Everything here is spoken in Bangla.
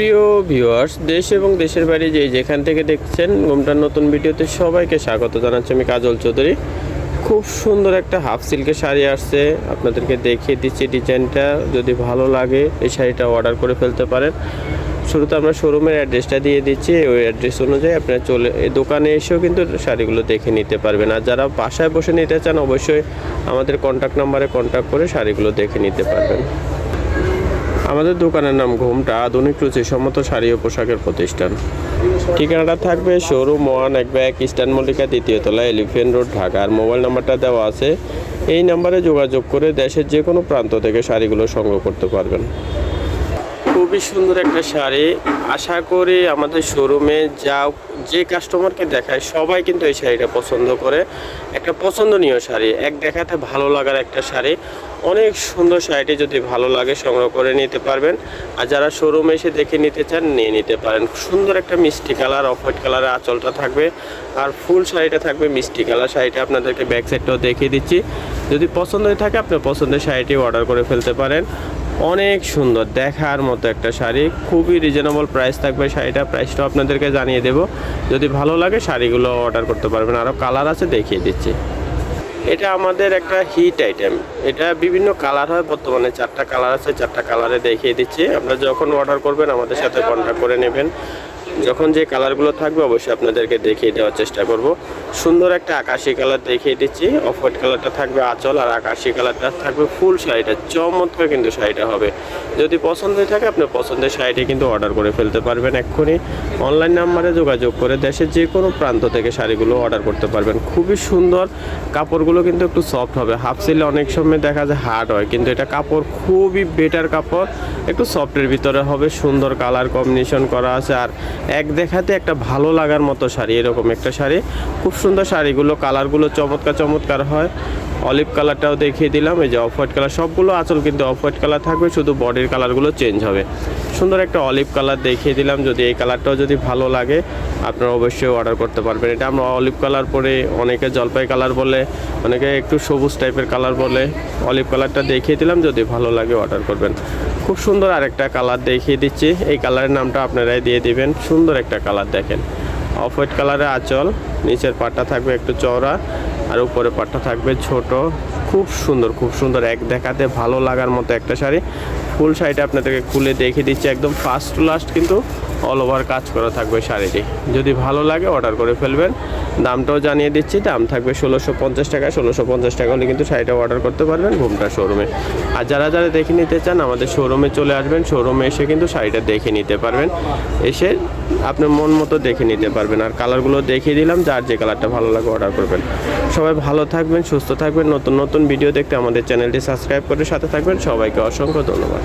প্রিয় ভিউয়ার্স দেশ এবং দেশের বাইরে যে যেখান থেকে দেখছেন ঘুমটার নতুন ভিডিওতে সবাইকে স্বাগত জানাচ্ছি আমি কাজল চৌধুরী। খুব সুন্দর একটা হাফ সিল্কের শাড়ি আসছে। আপনাদেরকে দেখিয়ে দিচ্ছি ডিজাইনটা যদি ভালো লাগে এই শাড়িটা অর্ডার করে ফেলতে পারেন। শুরুতে আমরা শোরুমের অ্যাড্রেসটা দিয়ে দিচ্ছি। ওই অ্যাড্রেস অনুযায়ী আপনারা চলে দোকানে এসেও কিন্তু শাড়িগুলো দেখে নিতে পারবেন। আর যারা বাসায় বসে নিতে চান, অবশ্যই আমাদের কন্ট্যাক্ট নাম্বারে কন্ট্যাক্ট করে শাড়িগুলো দেখে নিতে পারবেন। আমাদের দোকানের নাম ঘুমটা। আধুনিক রুচি সম্মত শাড়ি ও পোশাকের প্রতিষ্ঠান। ঠিকানাটা থাকবে শোরুম ওয়ান, এক ব্যাগ ইস্টার্ন মল্লিকা দ্বিতীয় তলা, এলিফেন্ট রোড, ঢাকা। আর মোবাইল নাম্বারটা দেওয়া আছে। এই নাম্বারে যোগাযোগ করে দেশের যে কোনো প্রান্ত থেকে শাড়িগুলো সংগ্রহ করতে পারবেন। খুবই সুন্দর একটা শাড়ি। আশা করি আমাদের শোরুমে যা, যে কাস্টমারকে দেখায়, সবাই কিন্তু এই শাড়িটা পছন্দ করে। একটা পছন্দনীয় শাড়ি, এক দেখাতে ভালো লাগার একটা শাড়ি। অনেক সুন্দর শাড়িটি যদি ভালো লাগে, সংগ্রহ করে নিতে পারবেন। আর যারা শোরুমে এসে দেখে নিতে চান, নিয়ে নিতে পারেন। সুন্দর একটা মিষ্টি কালার অফ হোয়াইট কালারের আঁচলটা থাকবে। আর ফুল শাড়িটা থাকবে মিষ্টি কালার। শাড়িটা আপনাদেরকে ব্যাক সাইডটাও দেখিয়ে দিচ্ছি। যদি পছন্দ হয়ে থাকে, আপনার পছন্দের শাড়িটি অর্ডার করে ফেলতে পারেন। অনেক সুন্দর দেখার মতো একটা শাড়ি। খুবই রিজনেবল প্রাইস থাকবে শাড়িটা। প্রাইসটাও আপনাদেরকে জানিয়ে দেব। যদি ভালো লাগে শাড়িগুলো অর্ডার করতে পারবেন। আরও কালার আছে দেখিয়ে দিচ্ছি। এটা আমাদের একটা হিট আইটেম এটা বিভিন্ন কালার হয়। বর্তমানে চারটা কালার আছে। চারটা কালারে দেখিয়ে দিচ্ছি। আপনারা যখন অর্ডার করবেন, আমাদের সাথে কন্ট্যাক্ট করে নেবেন। যখন যে কালারগুলো থাকবে, অবশ্যই আপনাদেরকে দেখিয়ে দেওয়ার চেষ্টা করব। সুন্দর একটা আকাশি কালার দেখিয়ে দিচ্ছি। অফ হোয়াইট কালারটা থাকবে আঁচল আর আকাশি কালারটা থাকবে ফুল শাড়িটা। চমৎকার কিন্তু শাড়িটা হবে। যদি পছন্দ হয়ে থাকে আপনার পছন্দের শাড়িটি কিন্তু অর্ডার করে ফেলতে পারবেন এক্ষুনি। অনলাইন নাম্বারে যোগাযোগ করে দেশের যে কোনো প্রান্ত থেকে শাড়িগুলো অর্ডার করতে পারবেন। খুবই সুন্দর। কাপড়গুলো কিন্তু একটু সফট হবে। হাফ সিলে অনেক সময় দেখা যায় হার্ড হয়, কিন্তু এটা কাপড় খুবই বেটার কাপড়। একটু সফটের ভিতরে হবে। সুন্দর কালার কম্বিনেশন করা আছে। আর এক দেখাতে একটা ভালো লাগার মতো শাড়ি, এরকম একটা শাড়ি। খুব সুন্দর শাড়িগুলো কালারগুলো চমৎকার চমৎকার হয়। অলিভ কালারটাও দেখিয়ে দিলাম, এই যে অফ হোয়াইট কালার, সবগুলো আঁচল কিন্তু অফ হোয়াইট কালার থাকবে, শুধু বডির কালারগুলো চেঞ্জ হবে। সুন্দর একটা অলিভ কালার দেখিয়ে দিলাম, যদি এই কালারটাও যদি ভালো লাগে, আপনারা অবশ্যই অর্ডার করতে পারবেন। এটা আমরা অলিভ কালার পরে, অনেকে জলপাই কালার বলে, অনেকে একটু সবুজ টাইপের কালার বলে, অলিভ কালারটা দেখিয়ে দিলাম, যদি ভালো লাগে অর্ডার করবেন। খুব সুন্দর আরেকটা কালার দেখিয়ে দিচ্ছি, এই কালারের নামটা আপনারাই দিয়ে দিবেন, সুন্দর একটা কালার দেখেন। অফ হোয়াইট কালারের আঁচল, নিচের পাটটা থাকবে একটু চওড়া আর উপরে পাটটা থাকবে ছোট। খুব সুন্দর খুব সুন্দর এক দেখাতে ভালো লাগার মতো একটা শাড়ি। ফুল শাড়িটা আপনাদেরকে খুলে দেখিয়ে দিচ্ছি, একদম ফার্স্ট টু লাস্ট কিন্তু অল ওভার কাজ করা থাকবে শাড়িটি। যদি ভালো লাগে অর্ডার করে ফেলবেন। দামটাও জানিয়ে দিচ্ছি, দাম থাকবে ষোলোশো পঞ্চাশ টাকা, ষোলোশো পঞ্চাশ টাকা হলে কিন্তু শাড়িটা অর্ডার করতে পারবেন ঘুমটা শোরুমে আর যারা যারা দেখে নিতে চান, আমাদের শোরুমে চলে আসবেন শোরুমে এসে কিন্তু শাড়িটা দেখে নিতে পারবেন। এসে আপনার মন মতো দেখে নিতে পারবেন। আর কালারগুলো দেখিয়ে দিলাম, যার যে কালারটা ভালো লাগে অর্ডার করবেন। সবাই ভালো থাকবেন, সুস্থ থাকবেন, নতুন নতুন ভিডিও দেখতে আমাদের চ্যানেলটি সাবস্ক্রাইব করে সাথে থাকবেন। সবাইকে অসংখ্য ধন্যবাদ।